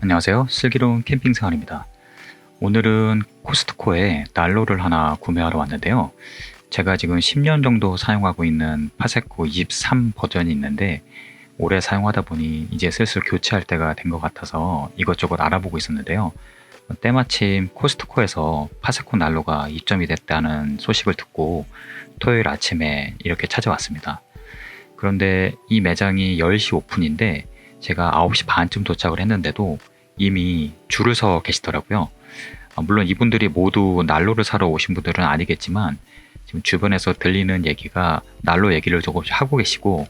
안녕하세요. 슬기로운 캠핑 생활입니다. 오늘은 코스트코에 난로를 하나 구매하러 왔는데요. 제가 지금 10년 정도 사용하고 있는 파세코 23 버전이 있는데 오래 사용하다 보니 이제 슬슬 교체할 때가 된 것 같아서 이것저것 알아보고 있었는데요. 때마침 코스트코에서 파세코 난로가 입점이 됐다는 소식을 듣고 토요일 아침에 이렇게 찾아왔습니다. 그런데 이 매장이 10시 오픈인데 제가 9시 반쯤 도착을 했는데도 이미 줄을 서 계시더라고요. 아, 물론 이분들이 모두 난로를 사러 오신 분들은 아니겠지만 지금 주변에서 들리는 얘기가 난로 얘기를 조금씩 하고 계시고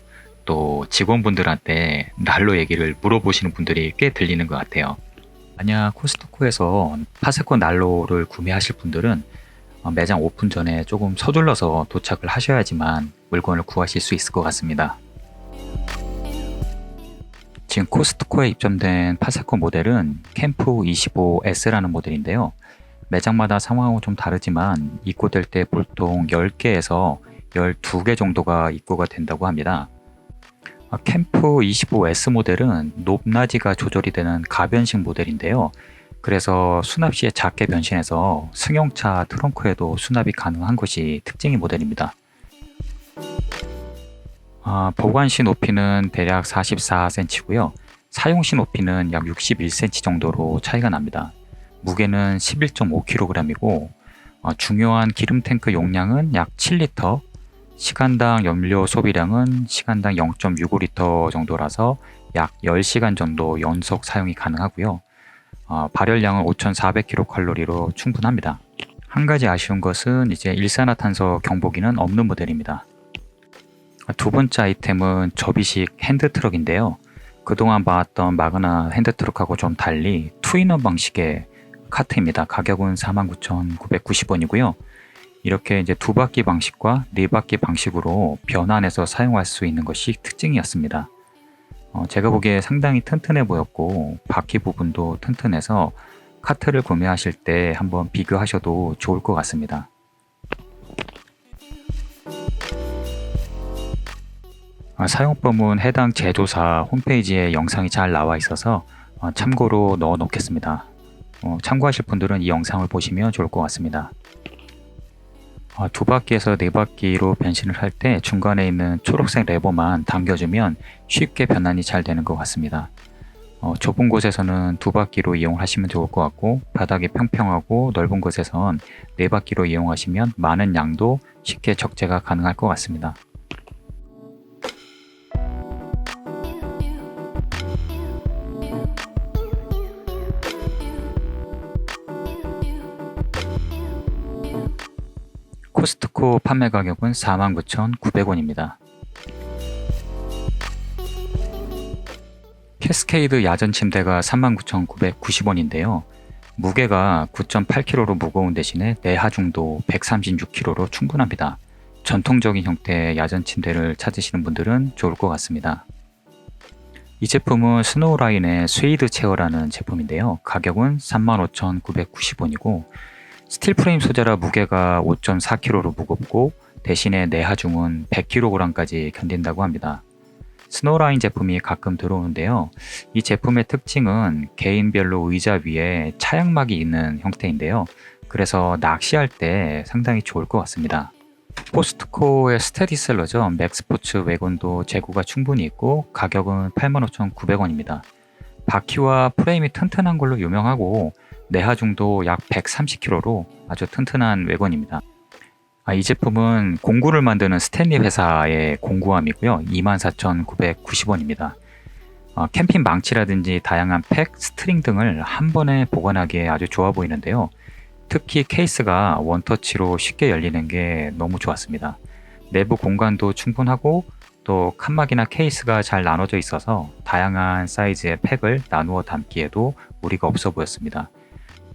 또 직원분들한테 난로 얘기를 물어보시는 분들이 꽤 들리는 것 같아요. 만약 코스트코에서 파세코 난로를 구매하실 분들은 어, 매장 오픈 전에 조금 서둘러서 도착을 하셔야지만 물건을 구하실 수 있을 것 같습니다. 지금 코스트코에 입점된 파세코 모델은 캠프 25S라는 모델인데요. 매장마다 상황은 좀 다르지만 입고될 때 보통 10개에서 12개 정도가 입고가 된다고 합니다. 아, 캠프 25S 모델은 높낮이가 조절이 되는 가변식 모델인데요. 그래서 수납 시에 작게 변신해서 승용차 트렁크에도 수납이 가능한 것이 특징의 모델입니다. 아, 보관 시 높이는 대략 44cm고요. 사용 시 높이는 약 61cm 정도로 차이가 납니다. 무게는 11.5kg이고 어, 중요한 기름 탱크 용량은 약 7리터, 시간당 연료 소비량은 시간당 0.65리터 정도라서 약 10시간 정도 연속 사용이 가능하고요. 어, 발열량은 5,400kcal로 충분합니다. 한 가지 아쉬운 것은 이제 일산화탄소 경보기는 없는 모델입니다. 두 번째 아이템은 접이식 핸드트럭인데요. 그동안 봐왔던 마그나 핸드트럭하고 좀 달리 투인원 방식의 카트입니다. 가격은 49,990원이고요. 이렇게 이제 두 바퀴 방식과 네 바퀴 방식으로 변환해서 사용할 수 있는 것이 특징이었습니다. 어, 제가 보기에 상당히 튼튼해 보였고 바퀴 부분도 튼튼해서 카트를 구매하실 때 한번 비교하셔도 좋을 것 같습니다. 사용법은 해당 제조사 홈페이지에 영상이 잘 나와 있어서 어, 참고로 넣어 놓겠습니다. 어, 참고하실 분들은 이 영상을 보시면 좋을 것 같습니다. 어, 두 바퀴에서 네 바퀴로 변신을 할 때 중간에 있는 초록색 레버만 당겨주면 쉽게 변환이 잘 되는 것 같습니다. 어, 좁은 곳에서는 두 바퀴로 이용하시면 좋을 것 같고 바닥이 평평하고 넓은 곳에선 네 바퀴로 이용하시면 많은 양도 쉽게 적재가 가능할 것 같습니다. 코스트코 판매 가격은 49,900원입니다. 캐스케이드 야전 침대가 39,990원인데요. 무게가 9.8kg로 무거운 대신에 내하중도 136kg로 충분합니다. 전통적인 형태의 야전 침대를 찾으시는 분들은 좋을 것 같습니다. 이 제품은 스노우라인의 스웨이드 체어라는 제품인데요. 가격은 35,990원이고 스틸 프레임 소재라 무게가 5.4kg로 무겁고 대신에 내하중은 100kg까지 견딘다고 합니다. 스노라인 제품이 가끔 들어오는데요. 이 제품의 특징은 개인별로 의자 위에 차양막이 있는 형태인데요. 그래서 낚시할 때 상당히 좋을 것 같습니다. 포스트코의 스테디셀러죠. 맥스포츠 외건도 재고가 충분히 있고 가격은 85,900원입니다. 바퀴와 프레임이 튼튼한 걸로 유명하고 내하 중도 약 130kg로 아주 튼튼한 외건입니다. 아, 이 제품은 공구를 만드는 스탠리 회사의 공구함이고요. 24,990원입니다. 어, 캠핑 망치라든지 다양한 팩, 스트링 등을 한 번에 보관하기에 아주 좋아 보이는데요. 특히 케이스가 원터치로 쉽게 열리는 게 너무 좋았습니다. 내부 공간도 충분하고 또 칸막이나 케이스가 잘 나눠져 있어서 다양한 사이즈의 팩을 나누어 담기에도 무리가 없어 보였습니다.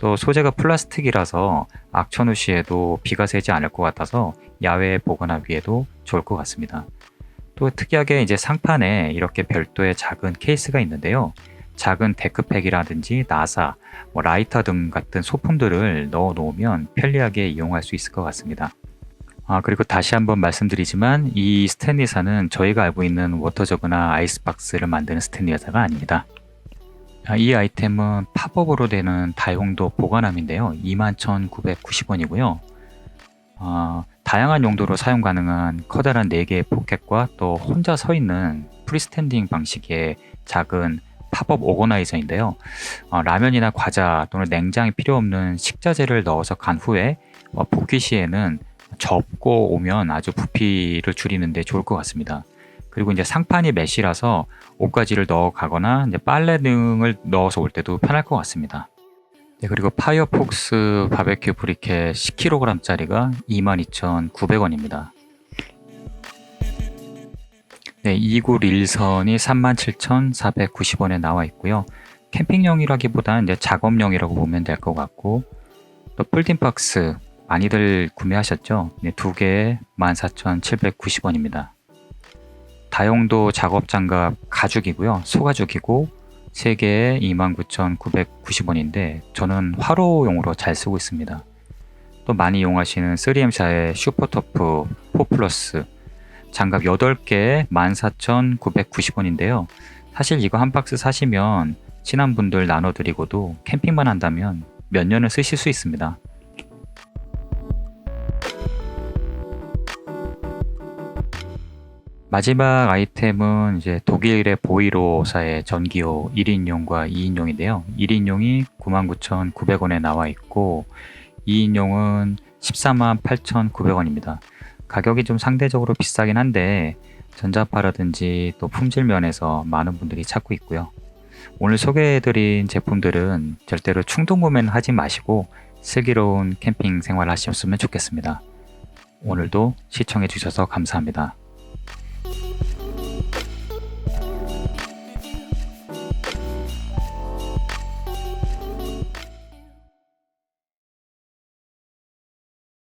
또 소재가 플라스틱이라서 악천후 시에도 비가 새지 않을 것 같아서 야외에 보관하기에도 좋을 것 같습니다. 또 특이하게 이제 상판에 이렇게 별도의 작은 케이스가 있는데요. 작은 데크팩이라든지 나사, 뭐 라이터 등 같은 소품들을 넣어 놓으면 편리하게 이용할 수 있을 것 같습니다. 아, 그리고 다시 한번 말씀드리지만 이 스탠리사는 저희가 알고 있는 워터저그나 아이스박스를 만드는 스탠리 회사가 아닙니다. 아, 이 아이템은 팝업으로 되는 다용도 보관함인데요. 21,990원이고요. 어, 다양한 용도로 사용 가능한 커다란 4개의 포켓과 또 혼자 서 있는 프리스탠딩 방식의 작은 팝업 오거나이저인데요. 어, 라면이나 과자 또는 냉장이 필요 없는 식자재를 넣어서 간 후에 어, 볶기 시에는 접고 오면 아주 부피를 줄이는데 좋을 것 같습니다. 그리고 이제 상판이 메시라서 옷가지를 넣어 가거나 이제 빨래 등을 넣어서 올 때도 편할 것 같습니다. 네, 그리고 파이어폭스 바베큐 브리켓 10kg짜리가 22,900원입니다. 네, 2구 릴선이 37,490원에 나와 있고요. 캠핑용이라기보다는 이제 작업용이라고 보면 될 것 같고, 또 풀딘 박스 많이들 구매하셨죠? 네, 두 개에 14,790원입니다. 다용도 작업 장갑 가죽이고요. 소가죽이고 세 개에 29,990원인데 저는 화로용으로 잘 쓰고 있습니다. 또 많이 이용하시는 3M사의 슈퍼터프 4 플러스 장갑 8개에 14,990원인데요. 사실 이거 한 박스 사시면 친한 분들 나눠드리고도 캠핑만 한다면 몇 년을 쓰실 수 있습니다. 마지막 아이템은 이제 독일의 보이로사의 전기요 1인용과 2인용인데요. 1인용이 99,900원에 나와 있고 2인용은 14만 8,900원입니다. 가격이 좀 상대적으로 비싸긴 한데 전자파라든지 또 품질 면에서 많은 분들이 찾고 있고요. 오늘 소개해드린 제품들은 절대로 충동 구매는 하지 마시고 슬기로운 캠핑 생활 하셨으면 좋겠습니다. 오늘도 시청해 주셔서 감사합니다.